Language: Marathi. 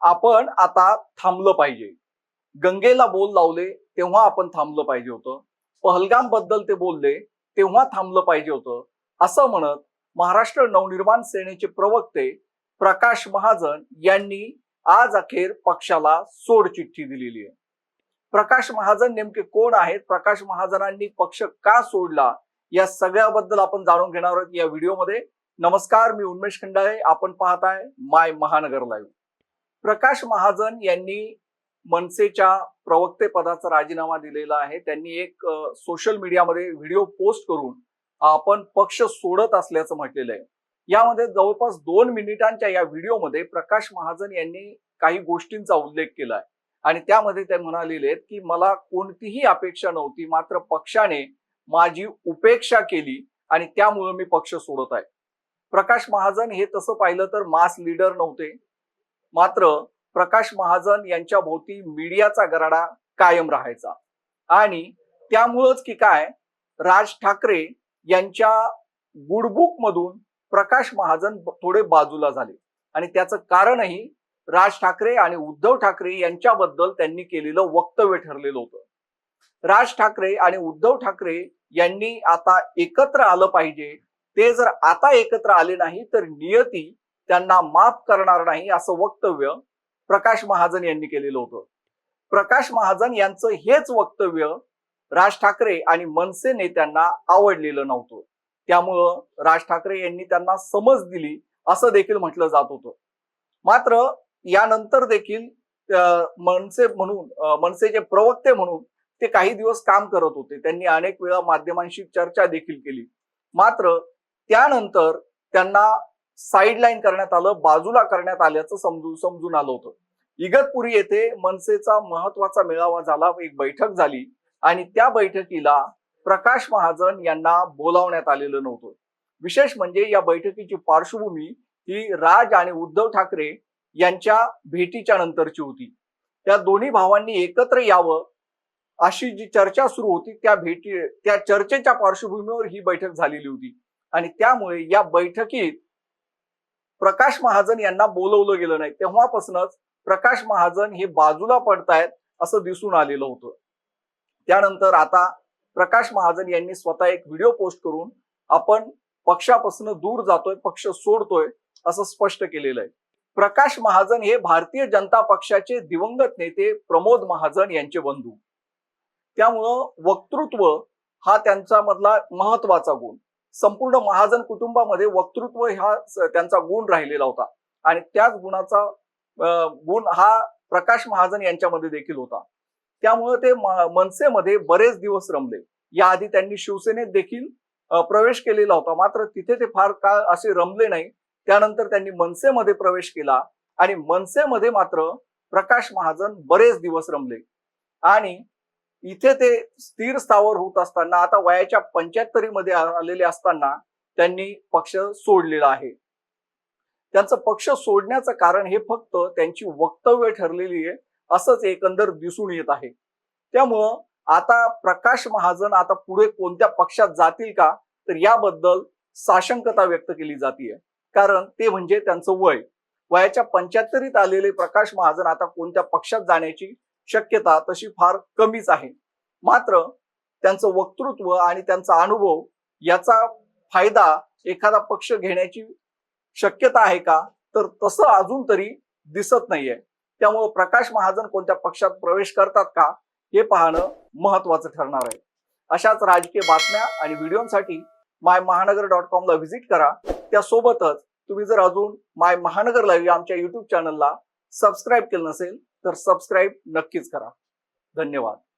आपण आता थांबलं पाहिजे. गंगेला बोल लावले तेव्हा आपण थांबलं पाहिजे होतं. पहलगामबद्दल ते बोलले तेव्हा थांबलं पाहिजे होतं. असं म्हणत महाराष्ट्र नवनिर्माण सेनेचे प्रवक्ते प्रकाश महाजन यांनी आज अखेर पक्षाला सोड चिठ्ठी दिलेली आहे. प्रकाश महाजन नेमके कोण आहेत? प्रकाश महाजनांनी पक्ष का सोडला? या सगळ्याबद्दल आपण जाणून घेणार आहोत या व्हिडिओमध्ये. नमस्कार मी उन्मेष खंडाळे. आपण पाहताय माय महानगर लाईव्ह. प्रकाश महाजन यांनी मनसेच्या प्रवक्तेपदाचा राजीनामा दिलेला आहे. त्यांनी एक सोशल मीडियामध्ये व्हिडिओ पोस्ट करून आपण पक्ष सोडत असल्याचं म्हटलेलं आहे. यामध्ये जवळपास दोन मिनिटांच्या या व्हिडिओमध्ये प्रकाश महाजन यांनी काही गोष्टींचा उल्लेख केला आहे. आणि त्यामध्ये ते म्हणालेले आहेत की मला कोणतीही अपेक्षा नव्हती मात्र पक्षाने माझी उपेक्षा केली आणि त्यामुळे मी पक्ष सोडत आहे. प्रकाश महाजन हे तसं पाहिलं तर मास लीडर नव्हते. मात्र प्रकाश महाजन यांच्या भोवती मीडियाचा गराडा कायम राहायचा. आणि त्यामुळंच की काय राज ठाकरे यांच्या गुडबुक मधून प्रकाश महाजन थोडे बाजूला झाले. आणि त्याचं कारणही राज ठाकरे आणि उद्धव ठाकरे यांच्याबद्दल त्यांनी केलेलं वक्तव्य ठरलेलं होतं. राज ठाकरे आणि उद्धव ठाकरे यांनी आता एकत्र आलं पाहिजे. ते जर आता एकत्र आले नाही तर नियती त्यांना माफ करणार नाही असं वक्तव्य प्रकाश महाजन यांनी केलेलं होतं. प्रकाश महाजन यांचं हेच वक्तव्य राज ठाकरे आणि मनसे नेत्यांना आवडलेलं नव्हतं. त्यामुळं राज ठाकरे यांनी त्यांना समज दिली असं देखील म्हटलं जात होतं. मात्र यानंतर देखील मनसे म्हणून मनसेचे प्रवक्ते म्हणून ते काही दिवस काम करत होते. त्यांनी अनेक वेळा माध्यमांशी चर्चा देखील केली. मात्र त्यानंतर त्यांना साईडलाईन करण्यात आलं बाजूला करण्यात आल्याचं समजू समजून आलं होतं. इगतपुरी येथे मनसेचा महत्त्वाचा मेळावा झाला एक बैठक झाली आणि त्या बैठकीला प्रकाश महाजन यांना बोलावण्यात आलेलं नव्हतं. विशेष म्हणजे या बैठकीची पार्श्वभूमी ही राज आणि उद्धव ठाकरे यांच्या भेटीच्या नंतरची होती. त्या दोन्ही भावांनी एकत्र यावं अशी जी चर्चा सुरू होती त्या भेटी त्या चर्चेच्या पार्श्वभूमीवर ही बैठक झालेली होती. आणि त्यामुळे या बैठकीत प्रकाश महाजन यांना बोलवलं गेलं नाही. तेव्हापासूनच प्रकाश महाजन हे बाजूला पडतायत असं दिसून आलेलं होतं. त्यानंतर आता प्रकाश महाजन यांनी स्वतः एक व्हिडिओ पोस्ट करून आपण पक्षापासून दूर जातोय पक्ष सोडतोय असं स्पष्ट केलेलं आहे. प्रकाश महाजन हे भारतीय जनता पक्षाचे दिवंगत नेते प्रमोद महाजन यांचे बंधू. त्यामुळं वक्तृत्व हा त्यांचा मधला महत्त्वाचा गुण. संपूर्ण महाजन कुटुंबामध्ये वक्तृत्व हा त्यांचा गुण राहिलेला होता. आणि त्याच गुणाचा गुण हा प्रकाश महाजन यांच्यामध्ये देखील होता. त्यामुळे ते मनसेमध्ये बरेच दिवस रमले. याआधी त्यांनी शिवसेनेत देखील प्रवेश केलेला होता. मात्र तिथे ते फार काळ असे रमले नाही. त्यानंतर त्यांनी मनसेमध्ये प्रवेश केला आणि मनसेमध्ये मात्र प्रकाश महाजन बरेच दिवस रमले. आणि इथे ते स्थिर स्थावर होत असताना आता वयाच्या पंच्याहत्तरीमध्ये आलेले असताना त्यांनी पक्ष सोडलेला आहे. त्यांचं पक्ष सोडण्याचं कारण हे फक्त त्यांची वक्तव्य ठरलेली आहे असंच एकंदर दिसून येत आहे. त्यामुळं आता प्रकाश महाजन आता पुढे कोणत्या पक्षात जातील का तर याबद्दल साशंकता व्यक्त केली जाते कारण ते म्हणजे त्यांचं वय. वयाच्या पंच्याहत्तरीत आलेले प्रकाश महाजन आता कोणत्या पक्षात जाण्याची शक्यता तशी फार कमीच आहे. मात्र त्यांचं वक्तृत्व आणि त्यांचा अनुभव याचा फायदा एखादा पक्ष घेण्याची शक्यता आहे का? तर तसं अजून तरी दिसत नाहीये. त्यामुळं प्रकाश महाजन कोणत्या पक्षात प्रवेश करतात का हे पाहणं महत्वाचं ठरणार आहे. अशाच राजकीय बातम्या आणि व्हिडिओसाठी माय महानगर डॉट कॉमला व्हिजिट करा. त्यासोबतच तुम्ही जर अजून माय महानगर लाईव्ह आमच्या युट्यूब चॅनलला सबस्क्राईब केलं नसेल तर सबस्क्राईब नक्कीच करा. धन्यवाद.